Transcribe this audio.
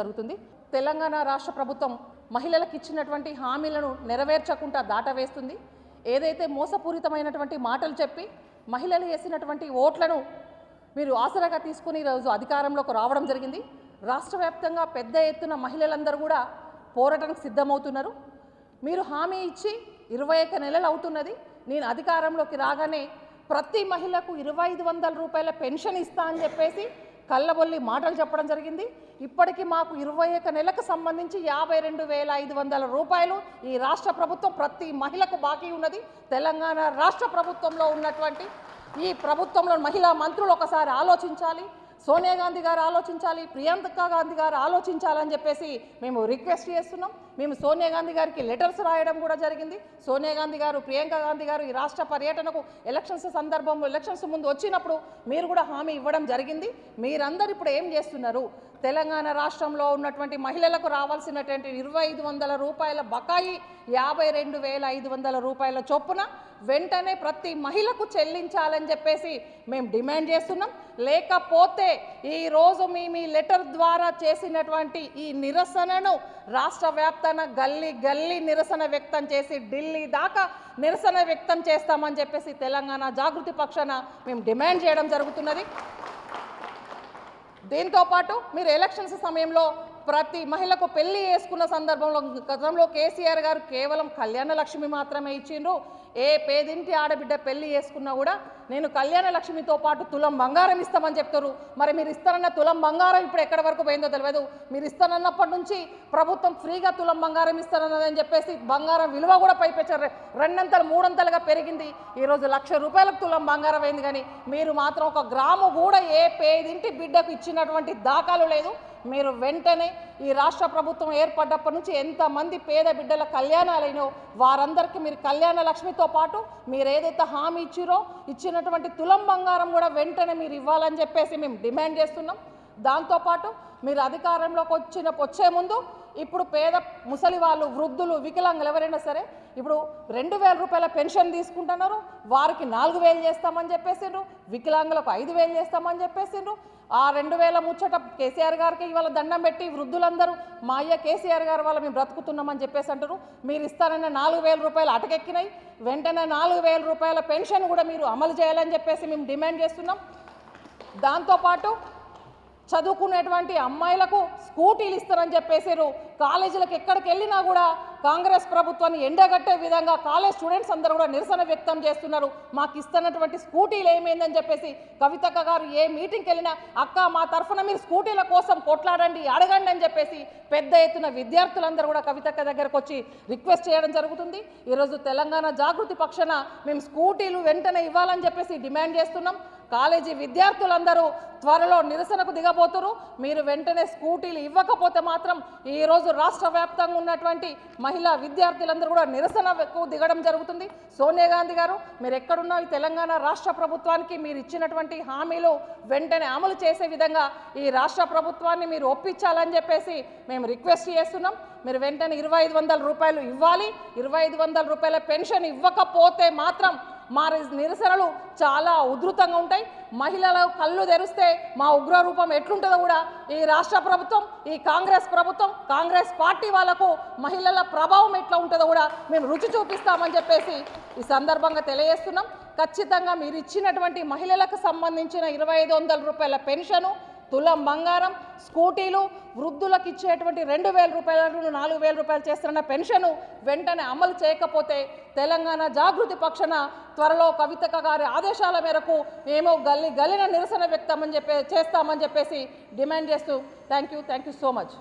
జరుగుతుంది. తెలంగాణ రాష్ట్ర ప్రభుత్వం మహిళలకు ఇచ్చినటువంటి హామీలను నెరవేర్చకుండా దాటవేస్తుంది. ఏదైతే మోసపూరితమైనటువంటి మాటలు చెప్పి మహిళలు వేసినటువంటి ఓట్లను మీరు ఆసరాగా తీసుకుని ఈరోజు అధికారంలోకి రావడం జరిగింది. రాష్ట్ర వ్యాప్తంగా పెద్ద ఎత్తున మహిళలందరూ కూడా పోరాటానికి సిద్ధమవుతున్నారు. మీరు హామీ ఇచ్చి ఇరవై ఒక్క నెలలు అవుతున్నది. నేను అధికారంలోకి రాగానే ప్రతి మహిళకు ఇరవై ఐదు వందల రూపాయల పెన్షన్ ఇస్తా అని చెప్పేసి కళ్ళబొల్లి మాటలు చెప్పడం జరిగింది. ఇప్పటికి మాకు ఇరవై ఒక నెలకు సంబంధించి యాభై రెండు వేల ఐదు వందల రూపాయలు ఈ రాష్ట్ర ప్రభుత్వం ప్రతి మహిళకు బాకీ ఉన్నది. తెలంగాణ రాష్ట్ర ప్రభుత్వంలో ఉన్నటువంటి ఈ ప్రభుత్వంలో మహిళా మంత్రులు ఒకసారి ఆలోచించాలి. సోనియా గాంధీ గారు ఆలోచించాలి. ప్రియాంక గాంధీ గారు ఆలోచించాలని చెప్పేసి మేము రిక్వెస్ట్ చేస్తున్నాం. మేము సోనియా గాంధీ గారికి లెటర్స్ రాయడం కూడా జరిగింది. సోనియా గాంధీ గారు ప్రియాంక గాంధీ గారు ఈ రాష్ట్ర పర్యటనకు ఎలక్షన్స్ సందర్భంలో ఎలక్షన్స్ ముందు వచ్చినప్పుడు మీరు కూడా హామీ ఇవ్వడం జరిగింది. మీరందరూ ఇప్పుడు ఏం చేస్తున్నారు? తెలంగాణ రాష్ట్రంలో ఉన్నటువంటి మహిళలకు రావాల్సినటువంటి ఇరవై ఐదు వందల రూపాయల బకాయి యాభై రెండు వేల ఐదు వందల రూపాయల చొప్పున వెంటనే ప్రతి మహిళకు చెల్లించాలని చెప్పేసి మేము డిమాండ్ చేస్తున్నాం. లేకపోతే ఈరోజు మీ మీ లెటర్ ద్వారా చేసినటువంటి ఈ నిరసనను రాష్ట్ర వ్యాప్తన గల్లీ గల్లీ నిరసన వ్యక్తం చేసి ఢిల్లీ దాకా నిరసన వ్యక్తం చేస్తామని చెప్పేసి తెలంగాణ జాగృతి పక్షాన మేము డిమాండ్ చేయడం జరుగుతున్నది. దీంతోపాటు మీరు ఎలక్షన్స్ సమయంలో ప్రతి మహిళకు పెళ్ళి చేసుకున్న సందర్భంలో గతంలో కేసీఆర్ గారు కేవలం కళ్యాణ లక్ష్మి మాత్రమే ఇచ్చిండ్రు. ఏ పేదింటి ఆడబిడ్డ పెళ్ళి చేసుకున్నా కూడా నేను కళ్యాణ లక్ష్మితో పాటు తులం బంగారం ఇస్తామని చెప్తారు. మరి మీరు ఇస్తారన్న తులం బంగారం ఇప్పుడు ఎక్కడి వరకు పోయిందో తెలియదు. మీరు ఇస్తానన్నప్పటి నుంచి ప్రభుత్వం ఫ్రీగా తులం బంగారం ఇస్తానన్నదని చెప్పేసి బంగారం విలువ కూడా పైపెచ్చారు రెండంతలు మూడంతలుగా పెరిగింది. ఈరోజు లక్ష రూపాయలకు తులం బంగారం అయింది కానీ మీరు మాత్రం ఒక గ్రాము కూడా ఏ పేదింటి బిడ్డకు ఇచ్చినటువంటి దాఖలు లేదు. మీరు వెంటనే ఈ రాష్ట్ర ప్రభుత్వం ఏర్పడ్డప్పటి నుంచి ఎంతమంది పేద బిడ్డల కళ్యాణాలైనో వారందరికీ మీరు కళ్యాణ లక్ష్మితో పాటు మీరు ఏదైతే హామీ ఇచ్చిరో ఇచ్చినటువంటి తులం బంగారం కూడా వెంటనే మీరు ఇవ్వాలని చెప్పేసి మేము డిమాండ్ చేస్తున్నాం. దాంతోపాటు మీరు అధికారంలోకి వచ్చిన వచ్చే ముందు ఇప్పుడు పేద ముసలి వాళ్ళు వృద్ధులు వికలాంగులు ఎవరైనా సరే ఇప్పుడు రెండు వేల రూపాయల పెన్షన్ తీసుకుంటున్నారు వారికి నాలుగు వేలు చేస్తామని చెప్పేసిండ్రు వికలాంగులకు ఐదు వేలు చేస్తామని చెప్పేసిండ్రు. ఆ రెండు వేల ముచ్చట కేసీఆర్ గారికి ఇవాళ దండం పెట్టి వృద్ధులందరూ మా అయ్య కేసీఆర్ గారు వాళ్ళ మేము బ్రతుకుతున్నామని చెప్పేసి అంటారు మీరు ఇస్తారన్న నాలుగు వేల రూపాయలు అటకెక్కినాయి. వెంటనే నాలుగు వేల రూపాయల పెన్షన్ కూడా మీరు అమలు చేయాలని చెప్పేసి మేము డిమాండ్ చేస్తున్నాం. దాంతోపాటు చదువుకునేటువంటి అమ్మాయిలకు స్కూటీలు ఇస్తారని చెప్పేసారు కాలేజీలకు ఎక్కడికి వెళ్ళినా కూడా కాంగ్రెస్ ప్రభుత్వాన్ని ఎండగట్టే విధంగా కాలేజ్ స్టూడెంట్స్ అందరూ కూడా నిరసన వ్యక్తం చేస్తున్నారు. మాకు ఇస్తున్నటువంటి స్కూటీలు ఏమైందని చెప్పేసి కవితక్క గారు ఏ మీటింగ్కి వెళ్ళినా అక్క మా తరఫున మీరు స్కూటీల కోసం కొట్లాడండి అడగండి అని చెప్పేసి పెద్ద ఎత్తున విద్యార్థులందరూ కూడా కవితక్క దగ్గరకు వచ్చి రిక్వెస్ట్ చేయడం జరుగుతుంది. ఈరోజు తెలంగాణ జాగృతి పక్షాన మేము స్కూటీలు వెంటనే ఇవ్వాలని చెప్పేసి డిమాండ్ చేస్తున్నాం. కాలేజీ విద్యార్థులందరూ త్వరలో నిరసనకు దిగబోతురు. మీరు వెంటనే స్కూటీలు ఇవ్వకపోతే మాత్రం ఈరోజు రాష్ట్ర వ్యాప్తంగా ఉన్నటువంటి మహిళా విద్యార్థులందరూ కూడా నిరసనకు దిగడం జరుగుతుంది. సోనియా గాంధీ గారు మీరు ఎక్కడున్నా ఈ తెలంగాణ రాష్ట్ర ప్రభుత్వానికి మీరు ఇచ్చినటువంటి హామీలు వెంటనే అమలు చేసే విధంగా ఈ రాష్ట్ర ప్రభుత్వాన్ని మీరు ఒప్పించాలని చెప్పేసి మేము రిక్వెస్ట్ చేస్తున్నాం. మీరు వెంటనే ఇరవై ఐదు వందల రూపాయలు ఇవ్వాలి. ఇరవై ఐదు వందల రూపాయల పెన్షన్ ఇవ్వకపోతే మాత్రం మా నిరసనలు చాలా ఉధృతంగా ఉంటాయి. మహిళల కళ్ళు తెరిస్తే మా ఉగ్ర రూపం ఎట్లుంటుందో కూడా ఈ రాష్ట్ర ప్రభుత్వం ఈ కాంగ్రెస్ ప్రభుత్వం కాంగ్రెస్ పార్టీ వాళ్ళకు మహిళల ప్రభావం ఎట్లా ఉంటుందో కూడా మేము రుచి చూపిస్తామని చెప్పేసి ఈ సందర్భంగా తెలియజేస్తున్నాం. ఖచ్చితంగా మీరు ఇచ్చినటువంటి మహిళలకు సంబంధించిన ఇరవై ఐదు వందల రూపాయల పెన్షను తులం బంగారం స్కూటీలు వృద్ధులకు ఇచ్చేటువంటి రెండు వేల రూపాయలను నాలుగు వేల రూపాయలు చేస్తున్న పెన్షను వెంటనే అమలు చేయకపోతే తెలంగాణ జాగృతి పక్షాన త్వరలో కవితక గారి ఆదేశాల మేరకు మేము గల్లి గల్లిన నిరసన వ్యక్తమని చెప్పే చేస్తామని చెప్పేసి డిమాండ్ చేస్తూ thank you thank you so much.